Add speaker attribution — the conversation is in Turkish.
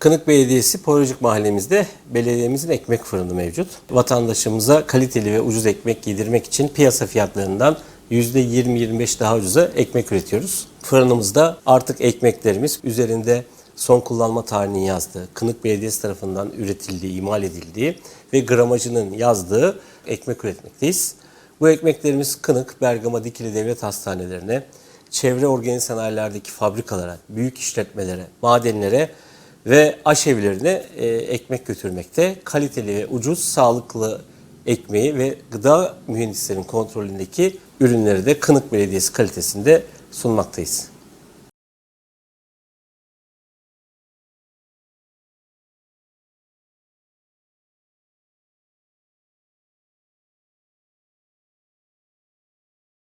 Speaker 1: Kınık Belediyesi Poyrazcık Mahallemizde belediyemizin ekmek fırını mevcut. Vatandaşımıza kaliteli ve ucuz ekmek yedirmek için piyasa fiyatlarından %20-25 daha ucuza ekmek üretiyoruz. Fırınımızda artık ekmeklerimiz üzerinde son kullanma tarihinin yazdığı, Kınık Belediyesi tarafından üretildiği, imal edildiği ve gramajının yazdığı ekmek üretmekteyiz. Bu ekmeklerimiz Kınık, Bergama, Dikili Devlet Hastanelerine, çevre organik sanayilerdeki fabrikalara, büyük işletmelere, madenlere ve aşevlerine e, ekmek götürmekte. Kaliteli ve ucuz, sağlıklı ekmeği ve gıda mühendislerinin kontrolündeki ürünleri de Kınık Belediyesi kalitesinde sunmaktayız.